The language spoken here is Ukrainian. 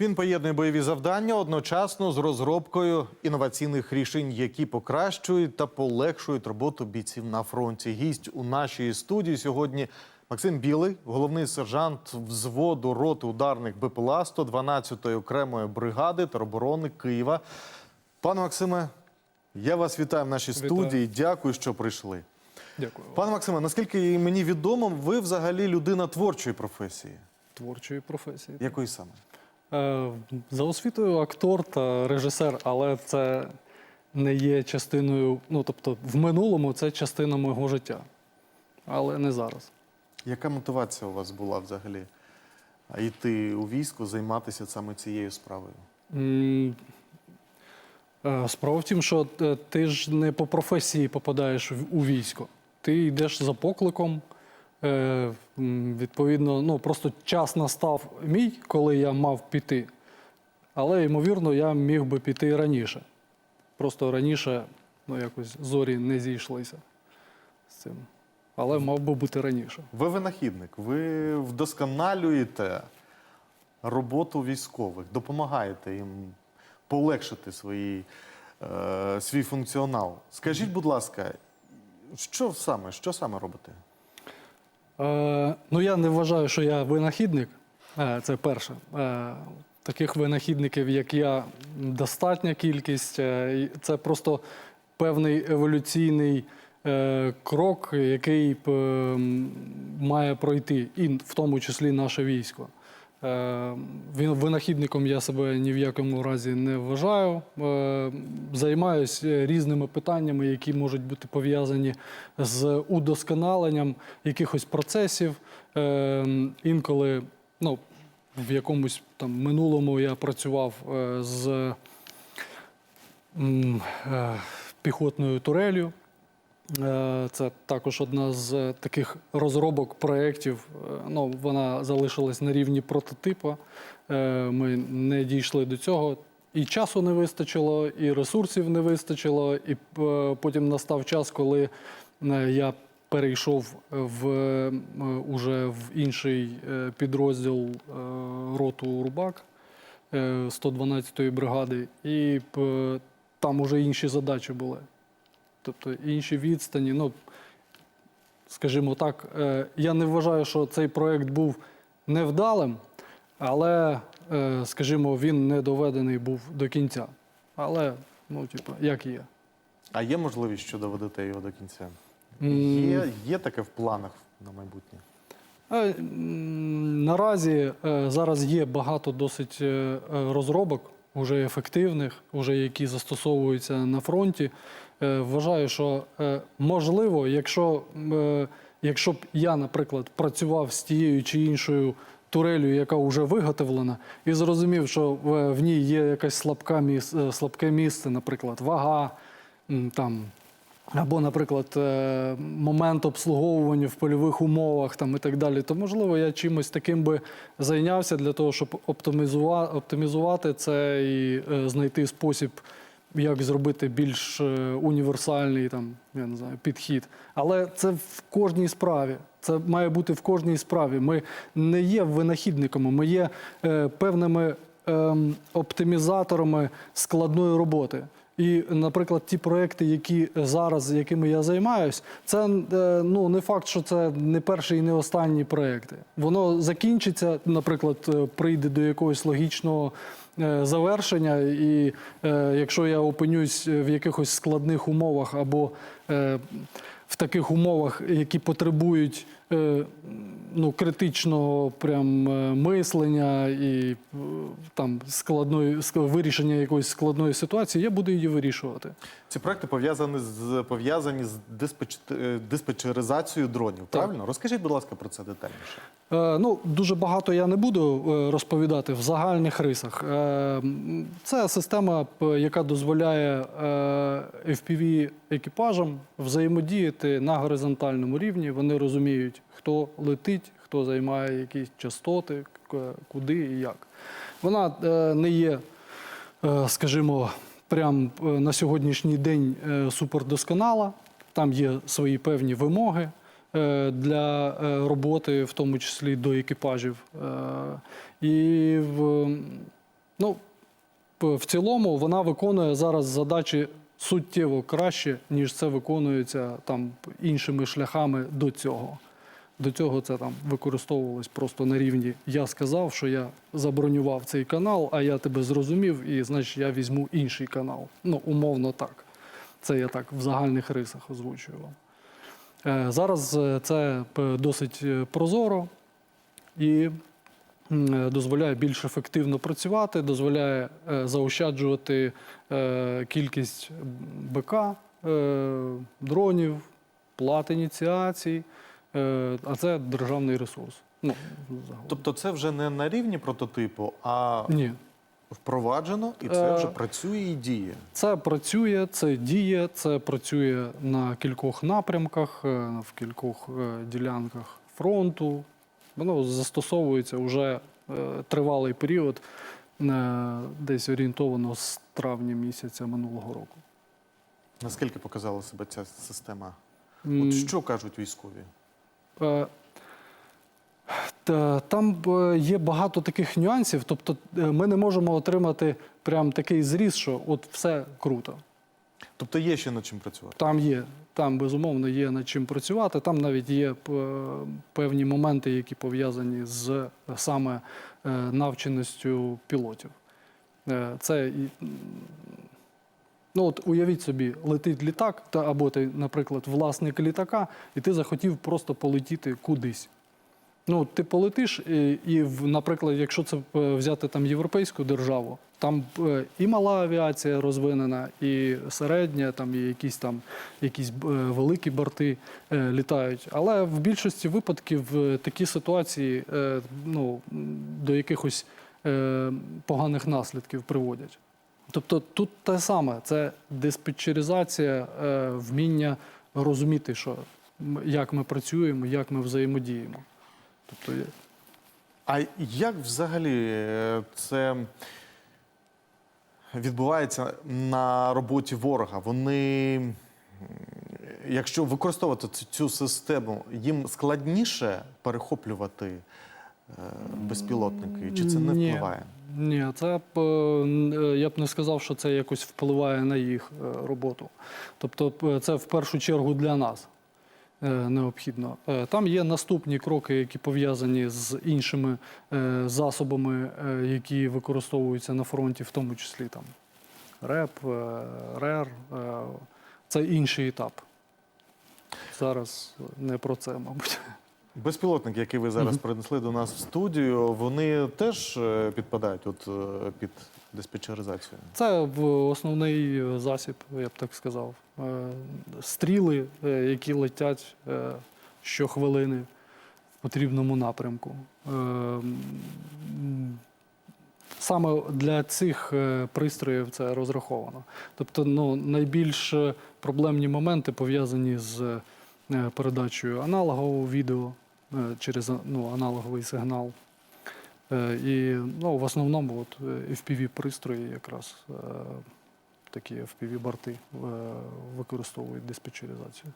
Він поєднує бойові завдання одночасно з розробкою інноваційних рішень, які покращують та полегшують роботу бійців на фронті. Гість у нашій студії сьогодні Максим Білий, головний сержант взводу роти ударних БПЛА 112-ї окремої бригади тероборони Києва. Пане Максиме, я вас вітаю в нашій Вітаю. студії. Дякую, що прийшли. Дякую. Пане Максиме, наскільки мені відомо, ви взагалі людина творчої професії. Творчої професії. Якої саме? Е, За освітою актор та режисер, але це не є частиною, ну тобто в минулому це частина мого життя. Але не зараз. Яка мотивація у вас була взагалі йти у військо, займатися саме цією справою? М, е, Справа в тім, що е, ти ж не по професії попадаєш у військо. Ти йдеш за покликом. Е, Відповідно, ну просто час настав мій, коли я мав піти. Але, ймовірно, я міг би піти раніше. Просто раніше ну, якось зорі не зійшлися з цим. Але мав би бути раніше. Ви винахідник, ви вдосконалюєте роботу військових, допомагаєте їм полегшити свої, е, свій функціонал. Скажіть, будь ласка, що саме, що саме робите? Е, ну, я не вважаю, що я винахідник. Е, це перше. Е, таких винахідників, як я, достатня кількість. Це просто певний еволюційний крок, який е, має пройти, і в тому числі наше військо. Е, Винахідником я себе ні в якому разі не вважаю. Е, Займаюся різними питаннями, які можуть бути пов'язані з удосконаленням якихось процесів. Е, Інколи, ну, в якомусь там минулому я працював е, з е, піхотною турелью. Е, Це також одна з таких розробок проєктів. Е, Ну, вона залишилась на рівні прототипу. Е, Ми не дійшли до цього. І часу не вистачило, і ресурсів не вистачило. І потім настав час, коли я перейшов в уже в інший підрозділ роту Рубак е, 112-ї бригади, і там уже інші задачі були. Тобто інші відстані. Ну, скажімо так, е, я не вважаю, що цей проєкт був невдалим, але, е, скажімо, він не доведений був до кінця. Але, ну, типу, як є. А є можливість, що доведете його до кінця? Є, є таке в планах на майбутнє? Е, Наразі зараз є багато досить розробок, уже ефективних, вже які застосовуються на фронті. Е, Вважаю, що е, можливо, якщо, е, якщо б я, наприклад, працював з тією чи іншою турелью, яка вже виготовлена, і зрозумів, що в, ній є е, слабке місце, наприклад, вага, там, або, наприклад, е, момент обслуговування в польових умовах там, і так далі, то можливо я чимось таким би зайнявся для того, щоб оптимізувати, це і е, знайти спосіб, як зробити більш е, універсальний там, я не знаю, підхід. Але це в кожній справі. Це має бути в кожній справі. Ми не є винахідниками, ми є певними ем, оптимізаторами складної роботи. І, наприклад, ті проекти, які зараз, якими я займаюсь, це е, ну не факт, що це не перші і не останні проекти. Воно закінчиться, наприклад, е, прийде до якогось логічного е, завершення, і якщо я опинюсь в якихось складних умовах або в таких умовах, які потребують ну, критичного прям е, мислення і е, там складної ск- вирішення якоїсь складної ситуації, я буду її вирішувати. Ці проекти пов'язані з пов'язані з диспетч, е, диспетчеризацією дронів. Правильно? Розкажіть, будь ласка, про це детальніше. Е, Ну, дуже багато я не буду е, розповідати в загальних рисах. Е, Це система, яка дозволяє е, FPV екіпажам взаємодіяти на горизонтальному рівні. Вони розуміють, хто летить, хто займає якісь частоти, куди і як. Вона е, не є, е, скажімо, прям е, на сьогоднішній день супердосконала. Там є свої певні вимоги для роботи, в тому числі до екіпажів. І в, п- в цілому вона виконує зараз задачі суттєво краще, ніж це виконується там іншими шляхами до цього. До цього це там використовувалось просто на рівні. Я сказав, що я забронював цей канал, а я тебе зрозумів, і значить я візьму інший канал. Ну, умовно так. Це я так в загальних рисах озвучую вам. Е, Зараз е, це досить е, прозоро і дозволяє більш ефективно працювати, дозволяє заощаджувати кількість БК, дронів, плат ініціацій, а це державний ресурс. Ну. Тобто, це вже не на рівні прототипу, а Ні, впроваджено, і це Е, вже працює і діє. Це працює, це діє, це працює на кількох напрямках, е, в кількох е, ділянках фронту. Воно застосовується вже е, тривалий період, е, десь орієнтовано з травня місяця минулого року. Наскільки показала себе ця система? От що кажуть військові? Е, Та, там е, є багато таких нюансів. Тобто е, ми не можемо отримати прям такий зріз, що от все круто. Тобто є ще над чим працювати. Там є, там безумовно є над чим працювати. Там навіть є певні моменти, які пов'язані з саме навченістю пілотів. Це ну от уявіть собі, летить літак, та або ти, наприклад, власник літака, і ти захотів просто полетіти кудись. Ну, ти полетиш, і, і наприклад, якщо це е, взяти там європейську державу, там е, і мала авіація розвинена, і середня, там і якісь там якісь е, великі борти е, літають. Але в більшості випадків е, такі ситуації е, ну, до якихось е, поганих наслідків приводять. Тобто тут те саме, це диспетчеризація, е, вміння розуміти, що як ми працюємо, як ми взаємодіємо. Тобто, А як взагалі е, це відбувається на роботі ворога? Вони, якщо використовувати цю- цю систему, їм складніше перехоплювати е, безпілотники, чи це не впливає? Ні, це б, е, е, я б не сказав, що це якось впливає на їх е, роботу. Тобто, це в першу чергу для нас необхідно. Там є наступні кроки, які пов'язані з іншими засобами, які використовуються на фронті, в тому числі там РЕП, РЕР. Це інший етап. Зараз не про це, мабуть. Безпілотники, які ви зараз принесли до нас в студію, вони теж е, підпадають от, е, під диспетчеризацію. Це основний засіб, я б так сказав. Е, Стріли, які летять щохвилини в потрібному напрямку. Саме для цих пристроїв це розраховано. Тобто, ну, найбільш проблемні моменти пов'язані з передачею аналогового відео через ну, аналоговий сигнал. Е, І ну, в основному от, fpv пристрої якраз е, такі fpv борти е, використовують диспетчеризацію.